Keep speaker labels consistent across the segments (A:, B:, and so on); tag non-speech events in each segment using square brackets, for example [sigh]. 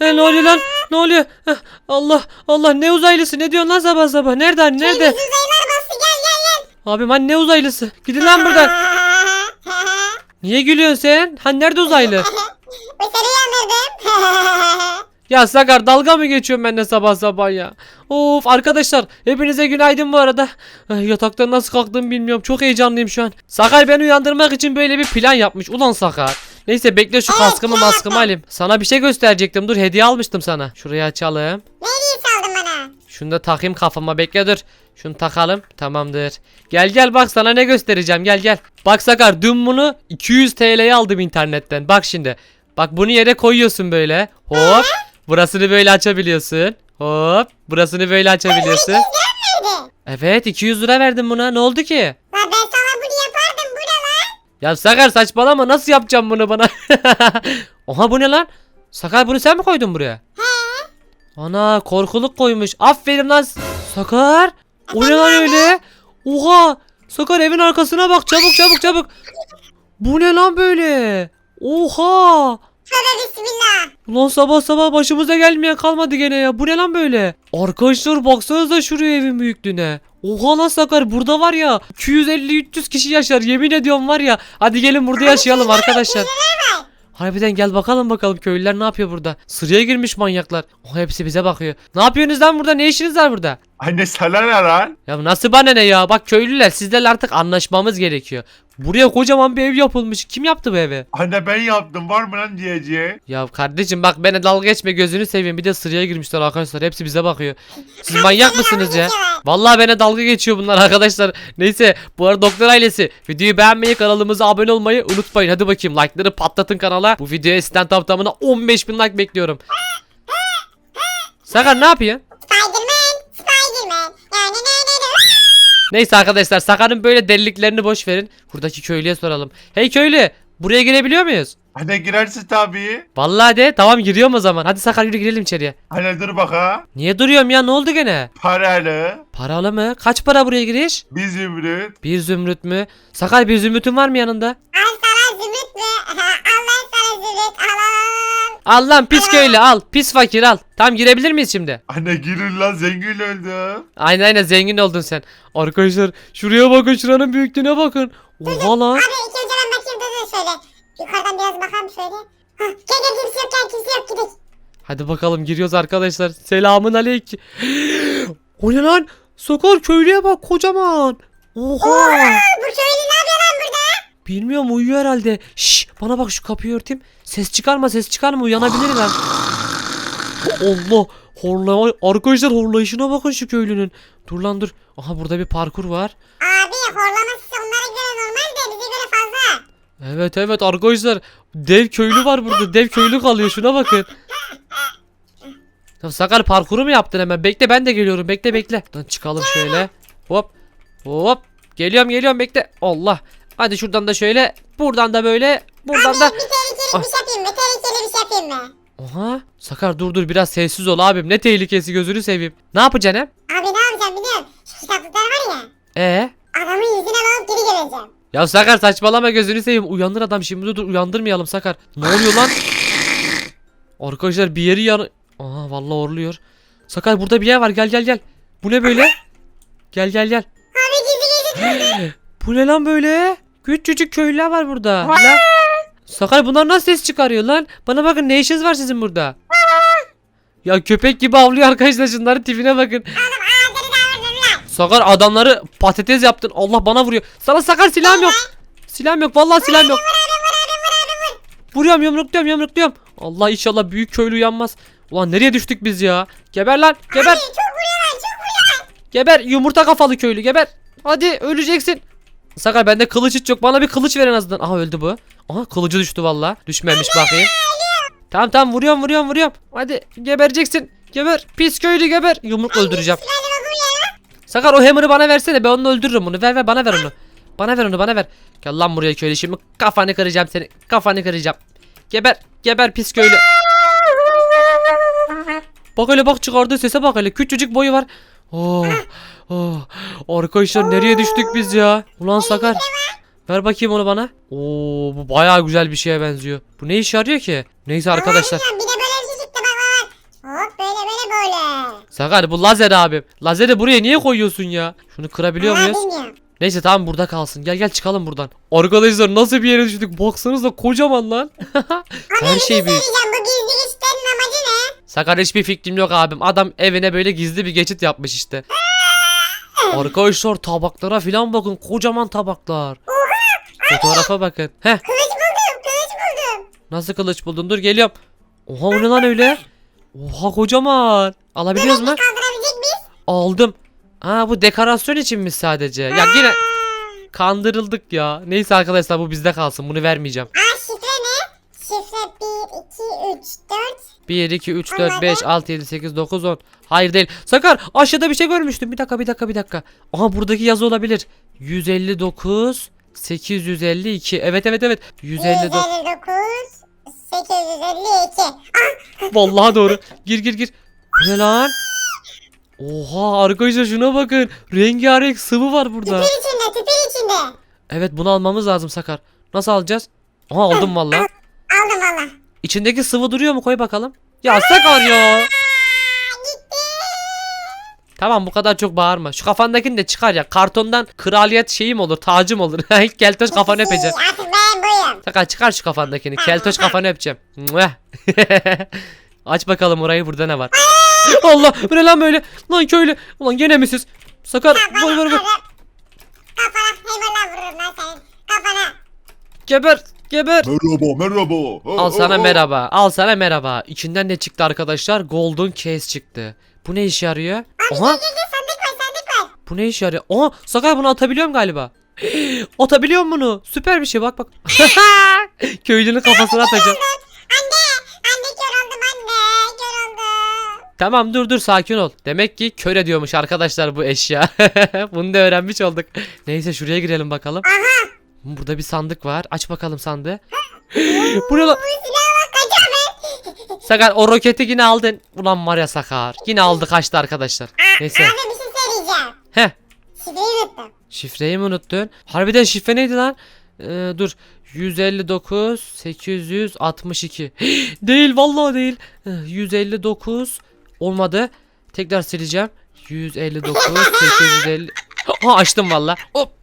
A: ne oluyor lan? Ne oluyor? Allah Allah ne uzaylısı ne diyorsun lan sabah sabah? Nerede hani nerede?
B: Nerede? Uzaylılar bastı gel gel gel.
A: Abim hani ne uzaylısı? Gidin lan buradan. Niye gülüyorsun sen? Hani nerede uzaylı? [laughs]
B: Seni uyandırdım. [laughs]
A: Ya Sakar dalga mı geçiyorsun benimle sabah sabah ya? Of arkadaşlar hepinize günaydın bu arada. Ay, yataktan nasıl kalktığımı bilmiyorum. Çok heyecanlıyım şu an. Sakar beni uyandırmak için böyle bir plan yapmış. Ulan Sakar. Neyse bekle şu kaskımı maskımı alayım. Sana bir şey gösterecektim. Dur hediye almıştım sana. Şurayı açalım.
B: ne hediye çaldın bana?
A: Şunu da takayım kafama bekle dur. Şunu takalım. Tamamdır. Gel gel bak sana ne göstereceğim gel gel. Bak Sakar dün bunu 200 TL'ye aldım internetten. Bak şimdi. Bak bunu yere koyuyorsun böyle. Hop. Burasını böyle açabiliyorsun. Hop. Burasını böyle açabiliyorsun.
B: Nerede?
A: Evet 200 lira verdim buna. Ne oldu ki?
B: Lan ben sana bunu yapardım bu ne lan?
A: Ya Sakar saçmalama nasıl yapacağım bunu bana? [laughs] Oha bu ne lan? Sakar bunu sen mi koydun buraya?
B: He.
A: Ana korkuluk koymuş. Aferin lan Sakar. O ne lan öyle? Oha. Sakar evin arkasına bak çabuk çabuk çabuk. Bu ne lan böyle? Oha.
B: Tövbe bismillah.
A: Ulan sabah sabah başımıza gelmeyen kalmadı gene ya. Bu ne lan böyle? Arkadaşlar baksanıza şuraya evin büyüklüğüne. Oha lan Sakar burada var ya 250-300 kişi yaşar yemin ediyorum var ya. Hadi gelin burada yaşayalım arkadaşlar. Harbiden gel bakalım bakalım köylüler ne yapıyor burada. Sıraya girmiş manyaklar. Oha hepsi bize bakıyor. Ne yapıyorsunuz lan burada? Ne işiniz var burada?
C: Anne sana ne lan?
A: Ya nasıl bana ne ya? Bak köylüler sizlerle artık anlaşmamız gerekiyor. Buraya kocaman bir ev yapılmış. Kim yaptı bu evi?
C: Anne ben yaptım var mı lan diyeceği?
A: Ya kardeşim bak bana dalga geçme gözünü seveyim. Bir de sıraya girmişler arkadaşlar. Hepsi bize bakıyor. Siz manyak mısınız ya? Vallahi bana dalga geçiyor bunlar arkadaşlar. Neyse bu arada doktor ailesi videoyu beğenmeyi kanalımıza abone olmayı unutmayın. Hadi bakayım like'ları patlatın kanala. Bu videoya stand up tamına 15 bin like bekliyorum. Sakar ne yapıyorsun?
B: Spiderman.
A: Neyse arkadaşlar Sakar'ın böyle deliliklerini boş verin. Buradaki köylüye soralım. Hey köylü buraya girebiliyor muyuz?
C: Anne girersin tabii.
A: Vallahi de tamam giriyorum o zaman. Hadi Sakar yürü girelim içeriye.
C: Anne dur bak ha.
A: Niye duruyorum ya ne oldu gene?
C: Paralı.
A: Paralı mı? Kaç para buraya giriş?
C: Bir zümrüt.
A: Bir zümrüt mü? Sakar bir zümrütün var mı yanında?
B: Al sana zümrüt mü? [laughs] Al lan sana zümrüt. Al al.
A: Al lan pis köylü al. Pis fakir al. Tamam girebilir miyiz şimdi?
C: Anne girin lan zengin öldüm.
A: Aynen aynen zengin oldun sen. Arkadaşlar şuraya bakın şuranın büyüklüğüne bakın. Oha lan.
B: Abi ilk önce ben bakayım dur dur şöyle. Yukarıdan biraz bakalım şöyle. Hah, gel gel kimse yok gel kimse yok gidelim.
A: Hadi bakalım giriyoruz arkadaşlar. Selamın aleyküm. [gasps] o ne lan? Sakar köylüye bak kocaman. Oha.
B: Bu köylü ne yapıyor lan burada?
A: Bilmiyorum uyuyor herhalde. Şş, bana bak şu kapıyı örteyim. Ses çıkarma ses çıkarma uyanabilir lan. Allah horlama arkadaşlar horlayışına bakın şu köylünün. Dur lan dur. Aha burada bir parkur var.
B: Abi horlaması onlara göre normal de bize göre fazla.
A: Evet evet arkadaşlar dev köylü var burada. Dev köylü kalıyor şuna bakın. Ya Sakar parkuru mu yaptın hemen? Bekle ben de geliyorum. Bekle bekle. Buradan çıkalım şöyle. Hop. Hop. Geliyorum geliyorum bekle. Allah. Hadi şuradan da şöyle. Buradan da böyle. Buradan da.
B: Abi bir tehlikeli bir şey yapayım mı? Tehlikeli bir şey yapayım mı?
A: Oha. Sakar dur dur biraz sessiz ol abim. Ne tehlikesi gözünü seveyim. Ne yapacaksın hem?
B: Abi ne yapacağım biliyorum. Şu kitaplıklar var ya.
A: Ee?
B: Adamın yüzüne bakıp geri geleceğim.
A: Ya Sakar saçmalama gözünü seveyim. Uyandır adam şimdi dur, dur uyandırmayalım Sakar. Ne oluyor lan? Arkadaşlar bir yeri yan... Aha vallahi orluyor. Sakar burada bir yer var gel gel gel. Bu ne böyle? Gel gel gel.
B: Abi gizli gizli. [gasps]
A: Bu ne lan böyle? Küçücük köylüler var burada. Lan. Sakar bunlar nasıl ses çıkarıyor lan? Bana bakın ne işiniz var sizin burada? Ya köpek gibi avlıyor arkadaşlar şunların tipine bakın. Sakar adamları patates yaptın. Allah bana vuruyor. Sana Sakar silahım yok. Silahım yok. Vallahi silahım yok. Vuruyorum yumrukluyorum yumrukluyorum. Allah inşallah büyük köylü uyanmaz. Ulan nereye düştük biz ya? Geber lan geber. Geber yumurta kafalı köylü geber. Hadi öleceksin. Sakar bende kılıç hiç yok. Bana bir kılıç ver en azından. Aha öldü bu. Aha kılıcı düştü valla. Düşmemiş bakayım. Tamam tamam vuruyorum vuruyorum vuruyorum. Hadi gebereceksin. Geber. Pis köylü geber. Yumruk öldüreceğim. Sakar o hammer'ı bana versene ben onu öldürürüm bunu. Ver ver bana ver onu. Bana ver onu bana ver. Gel lan buraya köylü şimdi kafanı kıracağım seni. Kafanı kıracağım. Geber. Geber pis köylü. [laughs] Bak hele bak çıkardığı sese bak hele. Küçücük boyu var. Oh, oh. Arkadaşlar nereye düştük biz ya? Ulan Sakar. Ver bakayım onu bana. Oo bu bayağı güzel bir şeye benziyor. Bu ne işe yarıyor ki? Neyse arkadaşlar.
B: Bir de böyle bir şey böyle?
A: Sakar bu lazer abim. Lazeri buraya niye koyuyorsun ya? Şunu kırabiliyor
B: Ha,
A: muyuz?
B: bilmiyorum.
A: Neyse tamam burada kalsın. Gel gel çıkalım buradan. Arkadaşlar nasıl bir yere düştük? Baksanıza kocaman lan. [laughs] Her
B: bir
A: şey büyük.
B: Bu gizli?
A: Sakar hiçbir fikrim yok abim. Adam evine böyle gizli bir geçit yapmış işte. Arkadaşlar tabaklara filan bakın. Kocaman tabaklar. Fotoğrafa bakın. Heh
B: Kılıç buldum kılıç buldum.
A: nasıl kılıç buldun? Dur geliyorum. Oha o ne lan öyle? Oha kocaman. Alabiliyoruz mu?
B: Kaldırabilecek miyiz?
A: Aldım. Ha bu dekorasyon içinmiş sadece. Ya yine kandırıldık ya. Neyse arkadaşlar bu bizde kalsın. Bunu vermeyeceğim.
B: Aa 1, 2, 3, 4.
A: 1, 2, 3, 4, 5, 6, 7, 8, 9, 10. Hayır değil. Sakar aşağıda bir şey görmüştüm. Bir dakika bir dakika bir dakika. Aha buradaki yazı olabilir. 159 852. Evet evet evet. 159.
B: 159, 852. Ah
A: Vallahi doğru. Gir gir gir. Ne lan? Oha arkadaşlar şuna bakın. Rengarenk sıvı var burada.
B: tüpür içinde tüpür içinde.
A: Evet bunu almamız lazım Sakar. Nasıl alacağız? Aha aldım valla.
B: Aldım valla.
A: İçindeki sıvı duruyor mu? Koy bakalım. Ya Sakar ya. Tamam bu kadar çok bağırma. Şu kafandakini de çıkar ya. Kartondan kraliyet şeyim olur, tacım olur. [laughs] Keltoş kafanı öpeceğim.
B: Artık ben buyum.
A: Sakar çıkar şu kafandakini. Keltoş kafanı öpeceğim. [laughs] Aç bakalım orayı burada ne var? [laughs] Allah bu ne lan böyle? Lan köylü. Ulan gene mi siz? Sakar vur vur vur.
B: Kafana eyvallah vururum lan senin. Kafana.
A: Geber geber.
C: Merhaba merhaba. Ha,
A: Al sana
C: ha, ha.
A: merhaba. Al sana merhaba. İçinden ne çıktı arkadaşlar? Golden case çıktı. Bu ne işe yarıyor?
B: Abi
A: Aha.
B: gel gel gel sandık var sandık var.
A: Bu ne işe yarıyor? Aha Sakar bunu atabiliyorum galiba. [gasps] Atabiliyorum bunu. Süper bir şey bak bak. [laughs] Köylünün kafasına atacağım.
B: Anne. Anne kör oldum anne. Kör oldum.
A: Tamam dur dur sakin ol. Demek ki kör ediyormuş arkadaşlar bu eşya. [laughs] bunu da öğrenmiş olduk. Neyse şuraya girelim bakalım.
B: Aha.
A: Burada bir sandık var. Aç bakalım sandığı. [laughs] bu ne lan? [laughs] Sakar o roketi yine aldın. Ulan var ya Sakar. Yine aldı kaçtı arkadaşlar. Neyse.
B: Abi bir şey söyleyeceğim.
A: Heh.
B: Şifreyi unuttum.
A: Şifreyi mi unuttun? Harbiden şifre neydi lan? Ee, dur. 159 862. [gasps] değil vallahi değil. Ee, 159 olmadı. Tekrar sileceğim. 159 850. Ha açtım valla. Hop.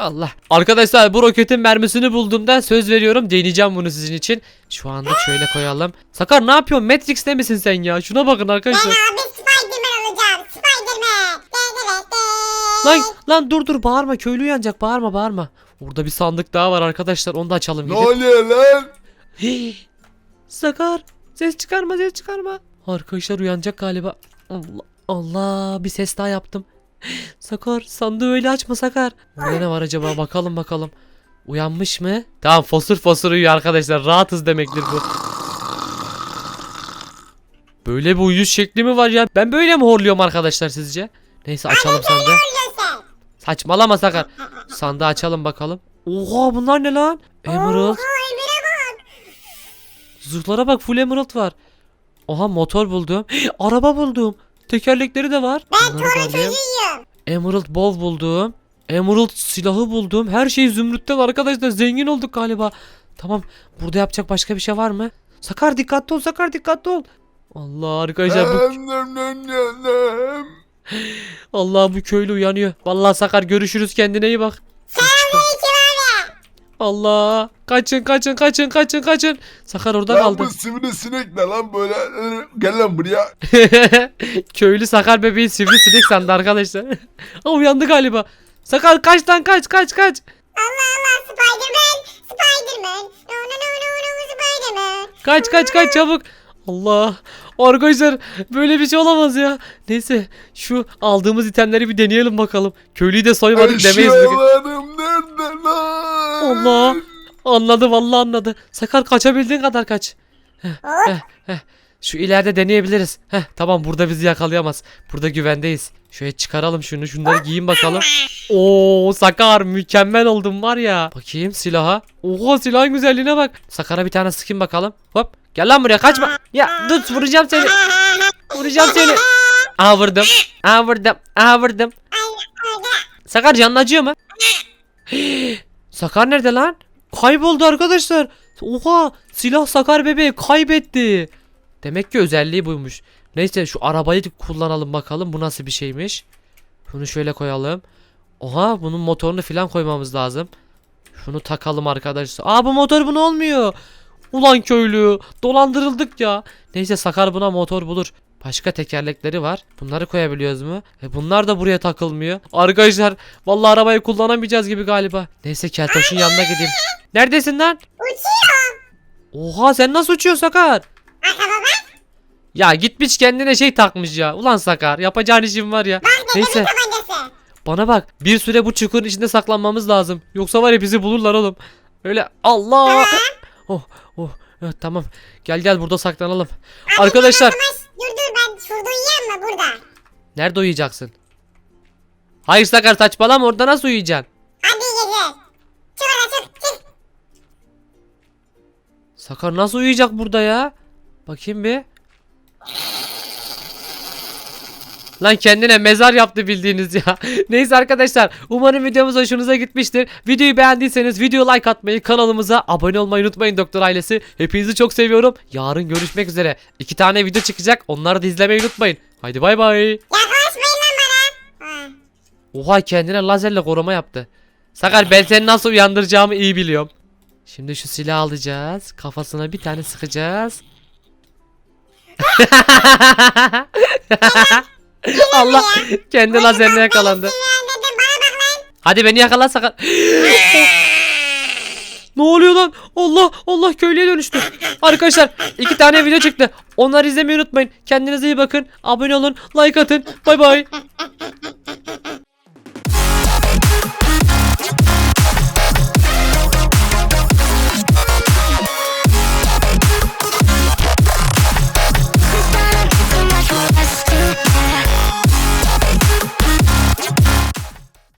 A: Allah. Arkadaşlar bu roketin mermisini bulduğumda söz veriyorum deneyeceğim bunu sizin için. Şu anda şöyle koyalım. Sakar ne yapıyorsun? Matrix'te misin sen ya? Şuna bakın
B: Ben
A: arkadaşlar.
B: abi Spiderman olacağım. Spiderman. De, de, de, de.
A: Lan lan dur dur bağırma köylü uyanacak bağırma bağırma. Orada bir sandık daha var arkadaşlar onu da açalım
C: Ne
A: gidip.
C: oluyor lan?
A: Hii. Sakar ses çıkarma ses çıkarma. Arkadaşlar uyanacak galiba. Allah Allah bir ses daha yaptım. Sakar sandığı öyle açma Sakar. Burada ne var acaba bakalım bakalım. Uyanmış mı? Tamam fosur fosur uyuyor arkadaşlar rahatız demektir bu. Böyle bir uyuş şekli mi var ya? Ben böyle mi horluyorum arkadaşlar sizce? Neyse açalım sandığı. Saçmalama Sakar. Sandığı açalım bakalım. Oha bunlar ne lan? Emerald. Zırhlara bak full emerald var. Oha motor buldum. [gasps] Araba buldum. Tekerlekleri de var.
B: Ben
A: Bunları da
B: torun
A: alayım.
B: çocuğuyum.
A: Emerald bow buldum. Emerald silahı buldum. Her şey zümrütten arkadaşlar zengin olduk galiba. Tamam burada yapacak başka bir şey var mı? Sakar dikkatli ol Sakar dikkatli ol. Allah arkadaşlar bu. Allah bu köylü uyanıyor. Vallahi Sakar görüşürüz kendine iyi bak.
B: Selamünaleyküm.
A: Allah kaçın kaçın kaçın kaçın kaçın. Sakar orada
C: Lan
A: kaldı.
C: bu sivrisinek ne lan böyle? Gel lan buraya. [laughs]
A: Köylü Sakar bebeği sivrisinek sandı arkadaşlar. [laughs] Aa, uyandı galiba. Sakar kaç lan kaç kaç kaç.
B: Allah Allah Spiderman. Spiderman. No no no no no Spiderman.
A: Kaç kaç kaç çabuk. Allah. Arkadaşlar böyle bir şey olamaz ya. Neyse şu aldığımız itemleri bir deneyelim bakalım. Köylüyü de soymadık demeyiz bugün.
C: Eşyalarım nerede lan?
A: Allah. Anladı vallahi anladı. Sakar kaçabildiğin kadar kaç.
B: Hop.
A: Şu ileride deneyebiliriz. Heh tamam burada bizi yakalayamaz. Burada güvendeyiz. Şöyle çıkaralım şunu şunları giyin bakalım. Oo Sakar mükemmel oldum var ya. Bakayım silaha. Oha silahın güzelliğine bak. Sakar'a bir tane sıkayım bakalım. Hop. Gel lan buraya kaçma. Ya dur vuracağım seni. Vuracağım seni. Aha vurdum. Aha vurdum. Aha vurdum. Sakar canın acıyor mu? [gasps] Sakar nerede lan? Kayboldu arkadaşlar. Oha silah Sakar bebeği kaybetti. Demek ki özelliği buymuş. Neyse şu arabayı kullanalım bakalım bu nasıl bir şeymiş. Bunu şöyle koyalım. Oha bunun motorunu falan koymamız lazım. Şunu takalım arkadaşlar. Aa bu motor bunu olmuyor. Ulan köylü dolandırıldık ya. Neyse Sakar buna motor bulur. Başka tekerlekleri var. Bunları koyabiliyoruz mu? E bunlar da buraya takılmıyor. Arkadaşlar vallahi arabayı kullanamayacağız gibi galiba. Neyse Keltoş'un yanına gideyim. Neredesin lan?
B: Uçuyor.
A: Oha sen nasıl uçuyorsun Sakar? Ya gitmiş kendine şey takmış ya. Ulan Sakar yapacağın işin var ya. Neyse
B: Tabancası.
A: bana bak bir süre bu çukurun içinde saklanmamız lazım. Yoksa var ya bizi bulurlar oğlum. Öyle Allah. Oh oh evet, tamam. Gel gel burada saklanalım. Arkadaşlar
B: Ama dur dur ben şurada uyuyayım mı burada?
A: nerede uyuyacaksın? Hayır Sakar saçmalama orada nasıl uyuyacaksın?
B: Hadi iyi geceler. Çık hadi çık çık.
A: Sakar nasıl uyuyacak burada ya? Bakayım bir. Lan kendine mezar yaptı bildiğiniz ya. [laughs] Neyse arkadaşlar umarım videomuz hoşunuza gitmiştir. Videoyu beğendiyseniz video like atmayı kanalımıza abone olmayı unutmayın doktor ailesi. Hepinizi çok seviyorum. Yarın görüşmek üzere. İki tane video çıkacak onları da izlemeyi unutmayın. Haydi bay bay.
B: Yaklaşmayın lan bana. Ha.
A: Oha kendine lazerle koruma yaptı. Sakar ben seni nasıl uyandıracağımı iyi biliyorum. Şimdi şu silahı alacağız. Kafasına bir tane sıkacağız. [laughs] [laughs] Allah [laughs] kendi lazerine yakalandı. Hadi beni yakala Sakar. [laughs] ne oluyor lan? Allah Allah köylüye dönüştü. Arkadaşlar iki tane video çıktı. Onları izlemeyi unutmayın. Kendinize iyi bakın. Abone olun. Like atın. Bay bay. [laughs]